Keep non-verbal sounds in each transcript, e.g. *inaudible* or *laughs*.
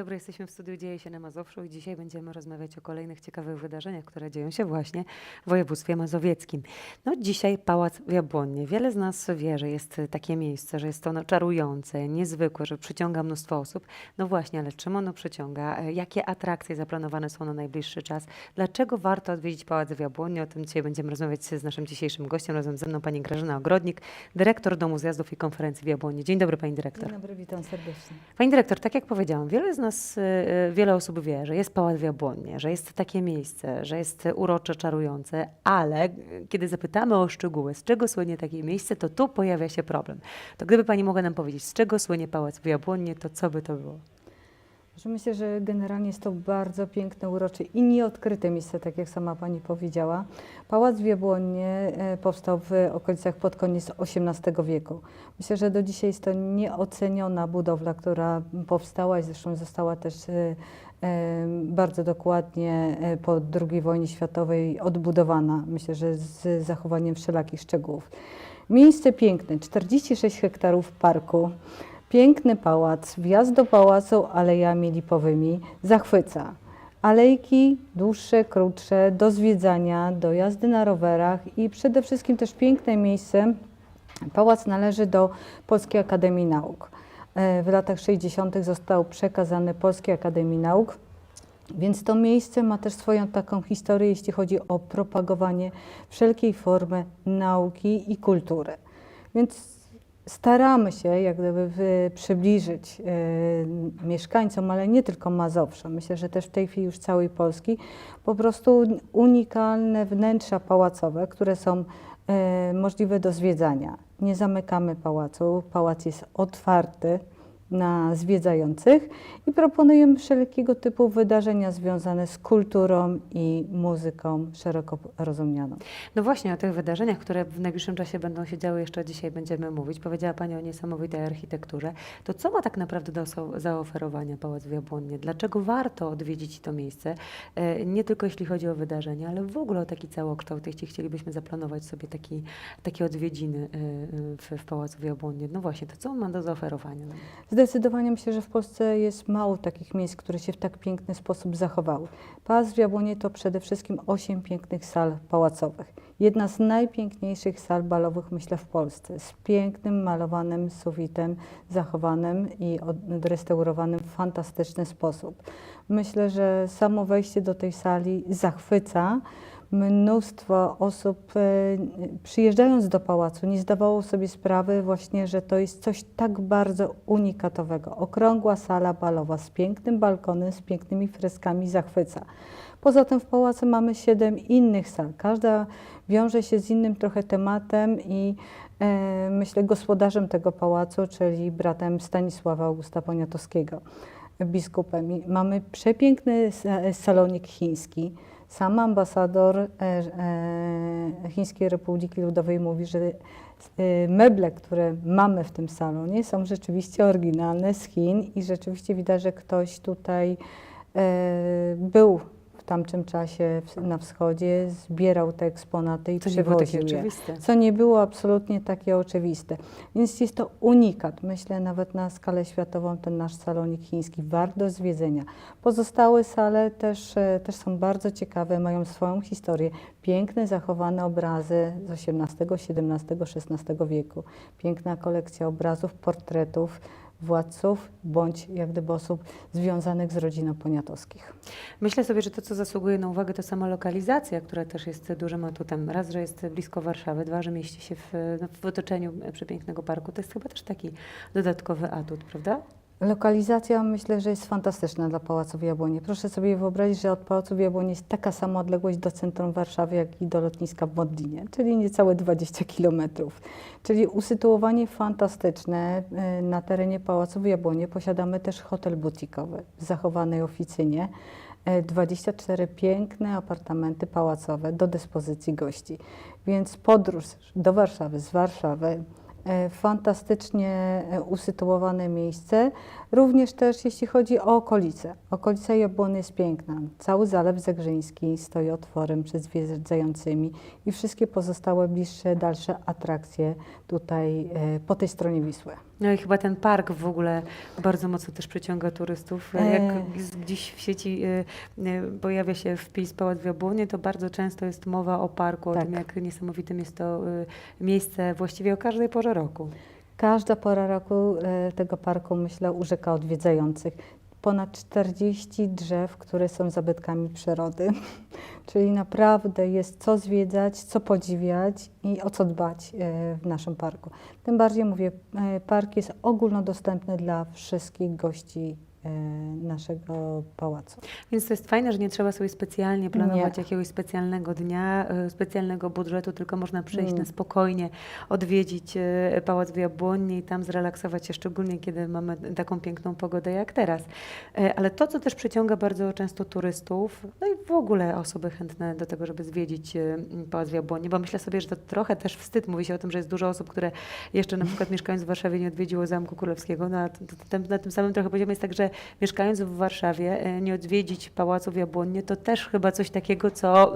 dobry, jesteśmy w studiu Dzieje się na Mazowszu i dzisiaj będziemy rozmawiać o kolejnych ciekawych wydarzeniach, które dzieją się właśnie w województwie mazowieckim. No dzisiaj Pałac w Jabłonnie. Wiele z nas wie, że jest takie miejsce, że jest ono czarujące, niezwykłe, że przyciąga mnóstwo osób. No właśnie, ale czym ono przyciąga? E, Jakie atrakcje zaplanowane są na najbliższy czas? Dlaczego warto odwiedzić Pałac w Jabłonnie? O tym dzisiaj będziemy rozmawiać z naszym dzisiejszym gościem. Razem ze mną pani Grażyna Ogrodnik, dyrektor Domu Zjazdów i Konferencji w Jabłonnie. Dzień dobry pani dyrektor. Dzień dobry, witam serdecznie. Pani dyrektor, tak jak powiedziałam, wiele z nas, y, y, wiele osób wie, że jest Pałac w że jest takie miejsce, że jest urocze, czarujące, ale kiedy zapytamy o szczegóły, z czego słynie takie miejsce, to tu pojawia się problem. To gdyby Pani mogła nam powiedzieć, z czego słynie Pałac w to co by to było? Myślę, że generalnie jest to bardzo piękne, urocze i nieodkryte miejsce, tak jak sama Pani powiedziała. Pałac w Jabłonnie e, powstał w okolicach pod koniec XVIII wieku. Myślę, że do dzisiaj jest to nieoceniona budowla, która powstała i zresztą została też e, e, bardzo dokładnie po II wojnie światowej odbudowana. Myślę, że z zachowaniem wszelakich szczegółów. Miejsce piękne, 46 hektarów parku. Piękny pałac, wjazd do pałacu alejami lipowymi zachwyca. Alejki dłuższe, krótsze, do zwiedzania, do jazdy na rowerach i przede wszystkim też piękne miejsce. Pałac należy do Polskiej Akademii Nauk. E, W latach 60. został przekazany Polskiej Akademii Nauk, więc to miejsce ma też swoją taką historię, jeśli chodzi o propagowanie wszelkiej formy nauki i kultury. Więc staramy się jak gdyby przybliżyć e, mieszkańcom, ale nie tylko Mazowsza, myślę, że też w tej chwili już całej Polski, po prostu unikalne wnętrza pałacowe, które są e, możliwe do zwiedzania. Nie zamykamy pałacu, pałac jest otwarty na zwiedzających i proponujemy wszelkiego typu wydarzenia związane z kulturą i muzyką szeroko rozumianą. No właśnie o tych wydarzeniach, które w najbliższym czasie będą się działy, jeszcze dzisiaj będziemy mówić. Powiedziała Pani o niesamowitej architekturze. To co ma tak naprawdę do zaoferowania Pałac w Jabłonnie? Dlaczego warto odwiedzić to miejsce? E, Nie tylko jeśli chodzi o wydarzenia, ale w ogóle o taki całokształt, jeśli chcielibyśmy zaplanować sobie taki, takie odwiedziny e, e, w, w Pałacu w Jabłonnie. No właśnie, to co on ma do zaoferowania? Zdecydowanie myślę, że w Polsce jest mało takich miejsc, które się w tak piękny sposób zachowały. Pałac w Jabłonie to przede wszystkim osiem pięknych sal pałacowych. Jedna z najpiękniejszych sal balowych, myślę, w Polsce, z pięknym, malowanym sufitem, zachowanym i odrestaurowanym w fantastyczny sposób. Myślę, że samo wejście do tej sali zachwyca. Mnóstwo osób e, przyjeżdżając do pałacu nie zdawało sobie sprawy właśnie, że to jest coś tak bardzo unikatowego. Okrągła sala balowa z pięknym balkonem, z pięknymi freskami zachwyca. Poza tym w pałacu mamy siedem innych sal. Każda wiąże się z innym trochę tematem i e, myślę gospodarzem tego pałacu, czyli bratem Stanisława Augusta Poniatowskiego, biskupem. I mamy przepiękny sa- salonik chiński. Sam ambasador e, e, Chińskiej Republiki Ludowej mówi, że e, meble, które mamy w tym salonie są rzeczywiście oryginalne z Chin i rzeczywiście widać, że ktoś tutaj był w tamtym czasie w- na wschodzie, zbierał te eksponaty i nie takie przywoził je oczywiste. co nie było absolutnie takie oczywiste. Więc jest to unikat. Myślę nawet na skalę światową ten nasz salonik chiński wart do zwiedzenia. Pozostałe sale też, e, też są bardzo ciekawe, mają swoją historię. Piękne, zachowane obrazy z XVIII, XVII, XVI wieku. Piękna kolekcja obrazów, portretów władców bądź jak gdyby osób związanych z rodziną Poniatowskich. Myślę sobie, że to, co zasługuje na uwagę, to sama lokalizacja, która też jest dużym atutem. Raz, że jest blisko Warszawy, dwa, że mieści się w, no, w otoczeniu przepięknego parku. To jest chyba też taki dodatkowy atut, prawda? Lokalizacja myślę, że jest fantastyczna dla Pałacu w Jabłonie. Proszę sobie wyobrazić, że od Pałacu w Jabłonie jest taka sama odległość do centrum Warszawy, jak i do lotniska w Modlinie, czyli niecałe 20 kilometrów. Czyli usytuowanie fantastyczne. Y, Na terenie Pałacu w Jabłonie posiadamy też hotel butikowy w zachowanej oficynie. E, 24 piękne apartamenty pałacowe do dyspozycji gości. Więc podróż do Warszawy, z Warszawy E, fantastycznie e, usytuowane miejsce. Również też jeśli chodzi o okolice. Okolica Jabłony jest piękna. Cały Zalew Zagrzyński stoi otworem przed zwiedzającymi i wszystkie pozostałe bliższe, dalsze atrakcje tutaj e, po tej stronie Wisły. No i chyba ten park w ogóle bardzo mocno też przyciąga turystów. E. Jak gdzieś w sieci y, y, pojawia się wpis Pałac w Jabłonie, to bardzo często jest mowa o parku, o Tak. tym jak niesamowitym jest to miejsce właściwie o każdej porze roku. Każda pora roku e, tego parku, myślę, urzeka odwiedzających. Ponad 40 drzew, które są zabytkami przyrody. *laughs* Czyli naprawdę jest co zwiedzać, co podziwiać i o co dbać e, w naszym parku. Tym bardziej mówię, e, park jest ogólnodostępny dla wszystkich gości naszego pałacu. Więc to jest fajne, że nie trzeba sobie specjalnie planować Nie. jakiegoś specjalnego dnia, y, specjalnego budżetu, tylko można przyjść Mm. na spokojnie, odwiedzić y, Pałac w Jabłonni i tam zrelaksować się, szczególnie kiedy mamy taką piękną pogodę jak teraz. E, Ale to, co też przyciąga bardzo często turystów, no i w ogóle osoby chętne do tego, żeby zwiedzić Pałac w Jabłonni, bo myślę sobie, że to trochę też wstyd. Mówi się o tym, że jest dużo osób, które jeszcze na przykład mieszkając w Warszawie nie odwiedziło Zamku Królewskiego. No, a na tym samym trochę poziomie jest tak, że mieszkając w Warszawie, e, nie odwiedzić Pałacu Jabłonnie, to też chyba coś takiego, co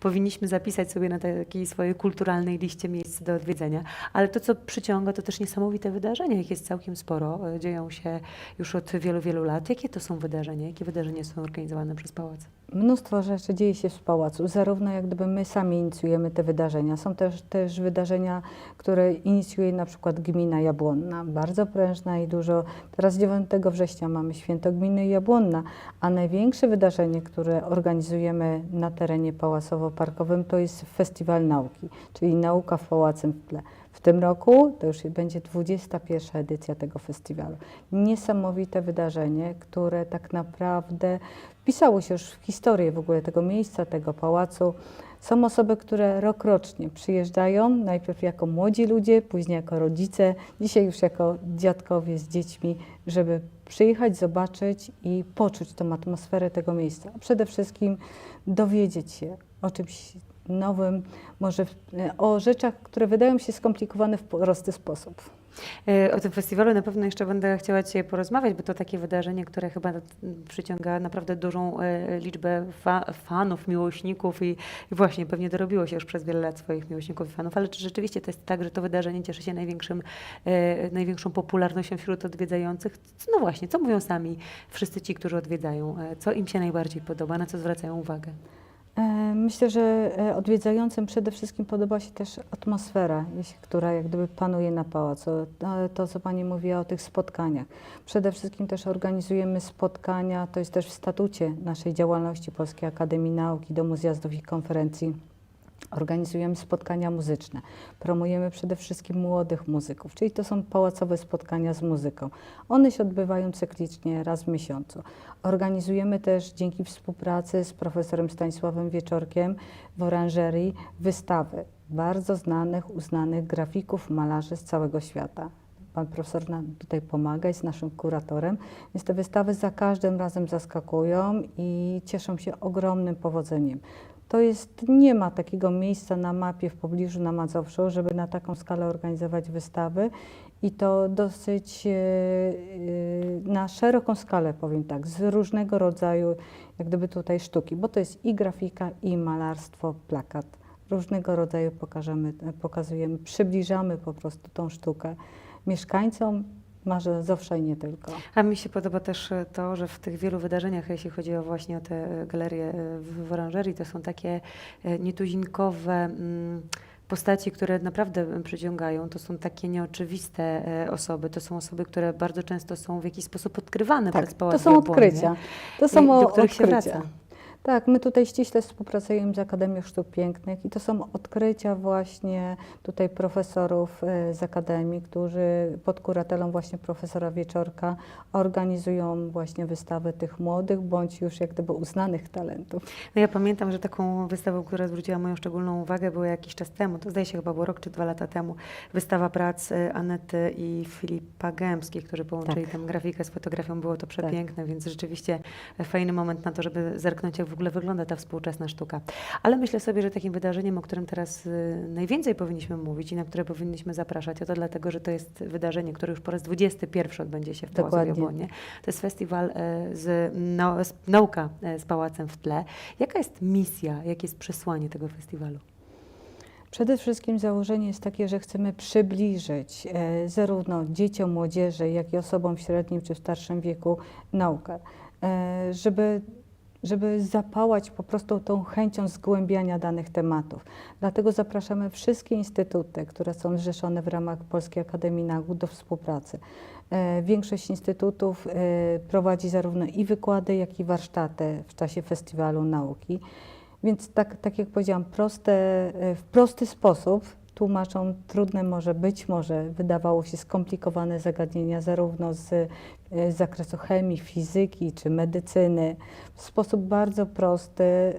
powinniśmy zapisać sobie na takiej swojej kulturalnej liście miejsc do odwiedzenia. Ale to, co przyciąga, to też niesamowite wydarzenia, ich jest całkiem sporo. e, Dzieją się już od wielu, wielu lat. Jakie to są wydarzenia? Jakie wydarzenia są organizowane przez Pałac? Mnóstwo rzeczy dzieje się w pałacu, zarówno jak gdyby my sami inicjujemy te wydarzenia. Są też, też wydarzenia, które inicjuje na przykład gmina Jabłonna, bardzo prężna i dużo. Teraz 9 września mamy święto gminy Jabłonna, a największe wydarzenie, które organizujemy na terenie pałacowo-parkowym to jest Festiwal Nauki, czyli nauka w Pałacem w tle. W tym roku to już będzie 21 edycja tego festiwalu. Niesamowite wydarzenie, które tak naprawdę wpisało się już w historię w ogóle tego miejsca, tego pałacu. Są osoby, które rokrocznie przyjeżdżają, najpierw jako młodzi ludzie, później jako rodzice, dzisiaj już jako dziadkowie z dziećmi, żeby przyjechać, zobaczyć i poczuć tą atmosferę tego miejsca. A przede wszystkim dowiedzieć się o czymś nowym, może o rzeczach, które wydają się skomplikowane w prosty sposób. E, O tym festiwalu na pewno jeszcze będę chciała Cię porozmawiać, bo to takie wydarzenie, które chyba przyciąga naprawdę dużą e, liczbę fa fanów, miłośników i, i właśnie pewnie dorobiło się już przez wiele lat swoich miłośników i fanów, ale czy rzeczywiście to jest tak, że to wydarzenie cieszy się największym, e, największą popularnością wśród odwiedzających? No właśnie, co mówią sami wszyscy ci, którzy odwiedzają? E, Co im się najbardziej podoba, na co zwracają uwagę? E, Myślę, że e, odwiedzającym przede wszystkim podoba się też atmosfera, która jak gdyby panuje na pałacu. To, to, co Pani mówiła o tych spotkaniach. Przede wszystkim też organizujemy spotkania, to jest też w statucie naszej działalności Polskiej Akademii Nauki, Domu Zjazdów i Konferencji. Organizujemy spotkania muzyczne. Promujemy przede wszystkim młodych muzyków, czyli to są pałacowe spotkania z muzyką. One się odbywają cyklicznie raz w miesiącu. Organizujemy też dzięki współpracy z profesorem Stanisławem Wieczorkiem w oranżerii wystawy bardzo znanych, uznanych grafików, malarzy z całego świata. Pan profesor nam tutaj pomaga, jest naszym kuratorem, więc te wystawy za każdym razem zaskakują i cieszą się ogromnym powodzeniem. To jest, nie ma takiego miejsca na mapie w pobliżu na Mazowszu, żeby na taką skalę organizować wystawy i to dosyć e, e, na szeroką skalę, powiem tak, z różnego rodzaju jak gdyby tutaj sztuki, bo to jest i grafika, i malarstwo, plakat. Różnego rodzaju pokażemy, pokazujemy, przybliżamy po prostu tą sztukę mieszkańcom Mazowsza i nie tylko. A mi się podoba też e, to, że w tych wielu wydarzeniach, jeśli chodzi o właśnie o te e, galerie e, w w oranżerii, to są takie nietuzinkowe mm, postaci, które naprawdę przyciągają. To są takie nieoczywiste osoby. To są osoby, które bardzo często są w jakiś sposób odkrywane Tak, przez Pałac to są odkrycia. To i są do o- których się odkrycia. wraca. Tak, my tutaj ściśle współpracujemy z Akademią Sztuk Pięknych i to są odkrycia właśnie tutaj profesorów e, z Akademii, którzy pod kuratelą właśnie profesora Wieczorka organizują właśnie wystawy tych młodych bądź już jak gdyby uznanych talentów. No ja pamiętam, że taką wystawą, która zwróciła moją szczególną uwagę, była jakiś czas temu, to zdaje się chyba było rok czy dwa lata temu, wystawa prac e, Anety i Filipa Gębskich, którzy połączyli Tak. tam grafikę z fotografią. Było to przepiękne, więc rzeczywiście e, fajny moment na to, żeby zerknąć, jak w ogóle wygląda ta współczesna sztuka. Ale myślę sobie, że takim wydarzeniem, o którym teraz e, najwięcej powinniśmy mówić i na które powinniśmy zapraszać, to dlatego, że to jest wydarzenie, które już po raz 21 odbędzie się w Pałacu. Jabłonie. To jest festiwal e, z, nau- z nauka e, z pałacem w tle. Jaka jest misja, jakie jest przesłanie tego festiwalu? Przede wszystkim założenie jest takie, że chcemy przybliżyć e, zarówno dzieciom, młodzieży, jak i osobom w średnim czy w starszym wieku naukę, e, żeby, żeby zapałać po prostu tą chęcią zgłębiania danych tematów. Dlatego zapraszamy wszystkie instytuty, które są zrzeszone w ramach Polskiej Akademii Nauk do współpracy. E, Większość instytutów e, prowadzi zarówno i wykłady, jak i warsztaty w czasie festiwalu nauki. Więc tak, tak jak powiedziałam, proste, e, w prosty sposób tłumaczą trudne może być może wydawało się skomplikowane zagadnienia zarówno z, e, z zakresu chemii, fizyki czy medycyny. W sposób bardzo prosty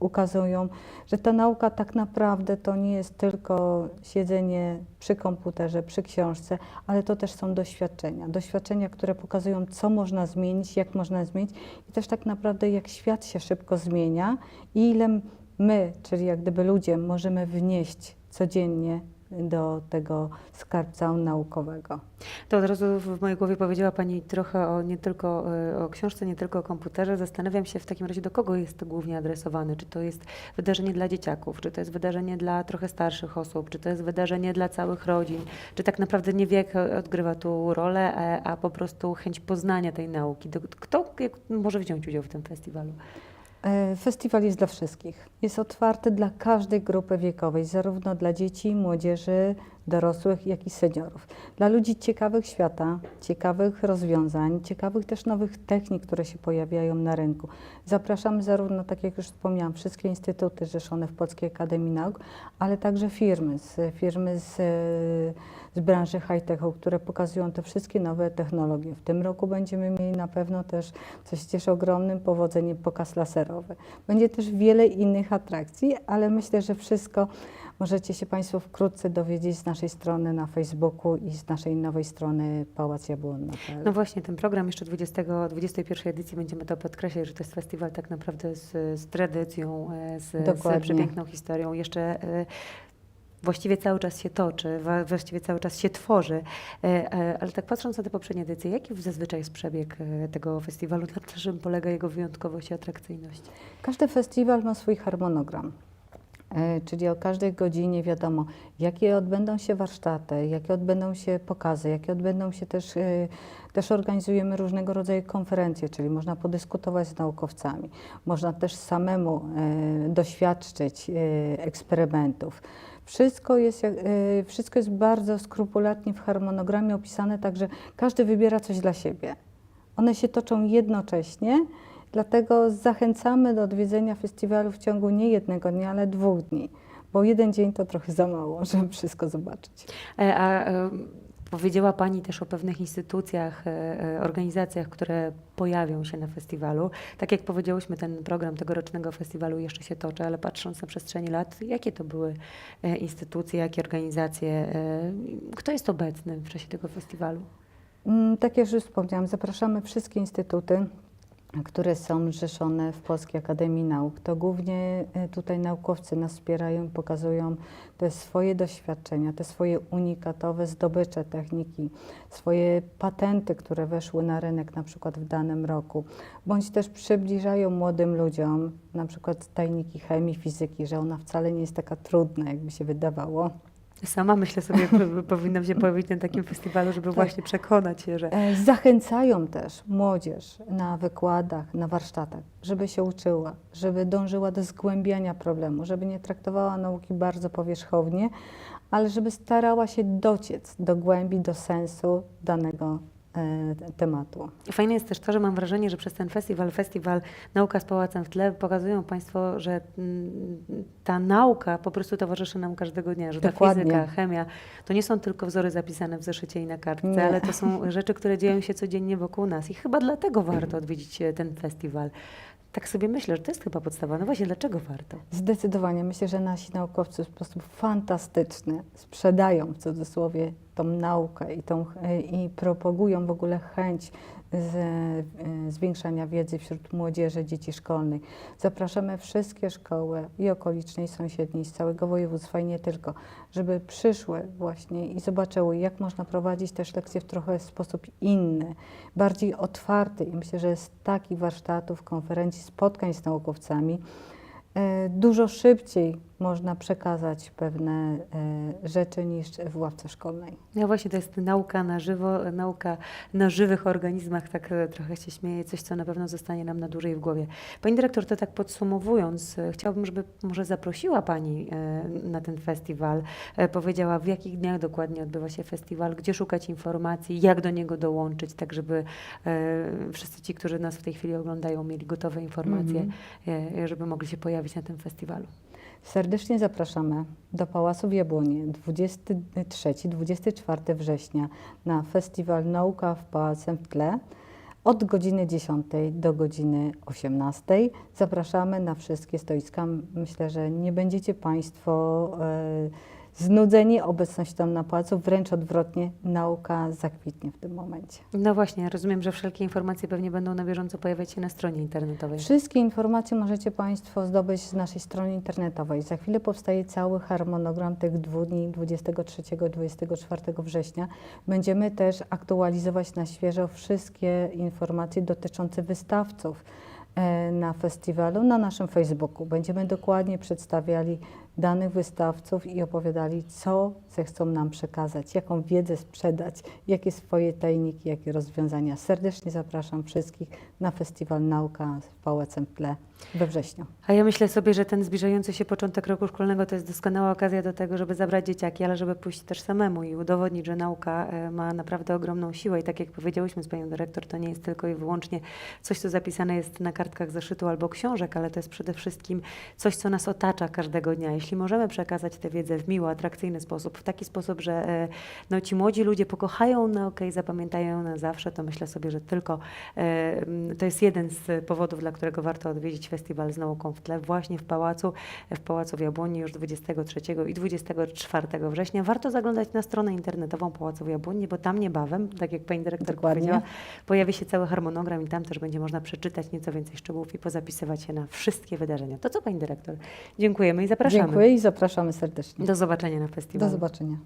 ukazują, że ta nauka tak naprawdę to nie jest tylko siedzenie przy komputerze, przy książce, ale to też są doświadczenia. Doświadczenia, które pokazują, co można zmienić, jak można zmienić i też tak naprawdę, jak świat się szybko zmienia i ile my, czyli jak gdyby ludzie, możemy wnieść codziennie do tego skarbca naukowego. To od razu w mojej głowie powiedziała Pani trochę o nie tylko e, o książce, nie tylko o komputerze. Zastanawiam się w takim razie, do kogo jest to głównie adresowane. Czy to jest wydarzenie dla dzieciaków, czy to jest wydarzenie dla trochę starszych osób, czy to jest wydarzenie dla całych rodzin, czy tak naprawdę nie wiek odgrywa tu rolę, a, a po prostu chęć poznania tej nauki. Kto może wziąć udział w tym festiwalu? E, Festiwal jest dla wszystkich. Jest otwarty dla każdej grupy wiekowej, zarówno dla dzieci, młodzieży, dorosłych, jak i seniorów. Dla ludzi ciekawych świata, ciekawych rozwiązań, ciekawych też nowych technik, które się pojawiają na rynku. Zapraszamy zarówno, tak jak już wspomniałam, wszystkie instytuty zrzeszone w Polskiej Akademii Nauk, ale także firmy, z, firmy z, z branży high-techu, które pokazują te wszystkie nowe technologie. W tym roku będziemy mieli na pewno też, co się cieszy ogromnym powodzeniem, pokaz laserowy. Będzie też wiele innych atrakcji, ale myślę, że wszystko możecie się Państwo wkrótce dowiedzieć z naszej strony na Facebooku i z naszej nowej strony pałacjabłonna.pl. No właśnie, ten program jeszcze 20, 21 edycji będziemy to podkreślać, że to jest festiwal tak naprawdę z, z tradycją, e, z, z Dokładnie. przepiękną historią. Jeszcze e, właściwie cały czas się toczy, właściwie cały czas się tworzy. E, Ale tak patrząc na te poprzednie edycje, jaki zazwyczaj jest przebieg tego festiwalu? *laughs* Na czym polega jego wyjątkowość i atrakcyjność? Każdy festiwal ma swój harmonogram. E, Czyli o każdej godzinie wiadomo, jakie odbędą się warsztaty, jakie odbędą się pokazy, jakie odbędą się też, e, też organizujemy różnego rodzaju konferencje, czyli można podyskutować z naukowcami, można też samemu e, doświadczyć eksperymentów. Wszystko jest, wszystko jest bardzo skrupulatnie w harmonogramie opisane, także każdy wybiera coś dla siebie. One się toczą jednocześnie, dlatego zachęcamy do odwiedzenia festiwalu w ciągu nie jednego dnia, ale dwóch dni, bo jeden dzień to trochę za mało, *laughs* żeby wszystko zobaczyć. E, A e, powiedziała Pani też o pewnych instytucjach, e, organizacjach, które pojawią się na festiwalu. Tak jak powiedziałyśmy, ten program tegorocznego festiwalu jeszcze się toczy, ale patrząc na przestrzeni lat, jakie to były e, instytucje, jakie organizacje, e, kto jest obecny w czasie tego festiwalu? Mm, Tak jak już wspomniałam, zapraszamy wszystkie instytuty, które są zrzeszone w Polskiej Akademii Nauk. To głównie e, tutaj naukowcy nas wspierają pokazują te swoje doświadczenia, te swoje unikatowe zdobycze techniki, swoje patenty, które weszły na rynek na przykład w danym roku, bądź też przybliżają młodym ludziom na przykład tajniki chemii, fizyki, że ona wcale nie jest taka trudna, jakby się wydawało. Sama myślę sobie, *laughs* powinnam się pojawić na takim festiwalu, żeby Tak. właśnie przekonać się, że E, Zachęcają też młodzież na wykładach, na warsztatach, żeby się uczyła, żeby dążyła do zgłębiania problemu, żeby nie traktowała nauki bardzo powierzchownie, ale żeby starała się dociec do głębi, do sensu danego tematu. Fajne jest też to, że mam wrażenie, że przez ten festiwal, festiwal Nauka z Pałacem w tle, pokazują Państwo, że mm, ta nauka po prostu towarzyszy nam każdego dnia, że ta Dokładnie. fizyka, chemia to nie są tylko wzory zapisane w zeszycie i na kartce, Nie. ale to są *laughs* rzeczy, które dzieją się codziennie wokół nas i chyba dlatego warto odwiedzić e, ten festiwal. Tak sobie myślę, że to jest chyba podstawa. No właśnie, dlaczego warto? Zdecydowanie myślę, że nasi naukowcy w sposób fantastyczny sprzedają w cudzysłowie tą naukę i, tą, e, i propagują w ogóle chęć z, e, zwiększania wiedzy wśród młodzieży, dzieci szkolnej. Zapraszamy wszystkie szkoły i okoliczne, i sąsiednie, i z całego województwa i nie tylko, żeby przyszły właśnie i zobaczyły, jak można prowadzić też lekcje w trochę sposób inny, bardziej otwarty. I myślę, że z takich warsztatów, konferencji, spotkań z naukowcami e, dużo szybciej można przekazać pewne e, rzeczy niż w ławce szkolnej. No właśnie, to jest nauka na żywo, nauka na żywych organizmach, tak e, trochę się śmieję, coś, co na pewno zostanie nam na dłużej w głowie. Pani dyrektor, to tak podsumowując, e, chciałabym, żeby może zaprosiła Pani na ten festiwal, powiedziała w jakich dniach dokładnie odbywa się festiwal, gdzie szukać informacji, jak do niego dołączyć, tak żeby wszyscy ci, którzy nas w tej chwili oglądają, mieli gotowe informacje, Mhm. e, żeby mogli się pojawić na tym festiwalu. Serdecznie zapraszamy do Pałacu w Jabłonie 23-24 września na festiwal Nauka w Pałacem w tle od godziny 10 do godziny 18. Zapraszamy na wszystkie stoiska. Myślę, że nie będziecie Państwo e, znudzeni obecnością na placu, wręcz odwrotnie, nauka zakwitnie w tym momencie. No właśnie, rozumiem, że wszelkie informacje pewnie będą na bieżąco pojawiać się na stronie internetowej. Wszystkie informacje możecie Państwo zdobyć z naszej strony internetowej. Za chwilę powstaje cały harmonogram tych dwóch dni 23-24 września. Będziemy też aktualizować na świeżo wszystkie informacje dotyczące wystawców e, na festiwalu na naszym Facebooku. Będziemy dokładnie przedstawiali danych wystawców i opowiadali, co zechcą nam przekazać, jaką wiedzę sprzedać, jakie swoje tajniki, jakie rozwiązania. Serdecznie zapraszam wszystkich na Festiwal Nauka w Pałacem w Tle we wrześniu. A ja myślę sobie, że ten zbliżający się początek roku szkolnego to jest doskonała okazja do tego, żeby zabrać dzieciaki, ale żeby pójść też samemu i udowodnić, że nauka e, ma naprawdę ogromną siłę. I tak jak powiedziałyśmy z panią dyrektor, to nie jest tylko i wyłącznie coś, co zapisane jest na kartkach zeszytu albo książek, ale to jest przede wszystkim coś, co nas otacza każdego dnia. Jeśli możemy przekazać tę wiedzę w miły, atrakcyjny sposób, w taki sposób, że e, no, ci młodzi ludzie pokochają naukę i zapamiętają ją na zawsze, to myślę sobie, że tylko e, m, to jest jeden z powodów, dla którego warto odwiedzić festiwal z nauką w tle właśnie w Pałacu, w Pałacu w Jabłoni już 23 i 24 września. Warto zaglądać na stronę internetową Pałacu w Jabłoni, bo tam niebawem, tak jak pani dyrektor Dokładnie. powiedziała, pojawi się cały harmonogram i tam też będzie można przeczytać nieco więcej szczegółów i pozapisywać się na wszystkie wydarzenia. To co pani dyrektor? Dziękujemy i zapraszamy. Dziękuję i zapraszamy serdecznie. Do zobaczenia na Do festiwalu. zobaczenia.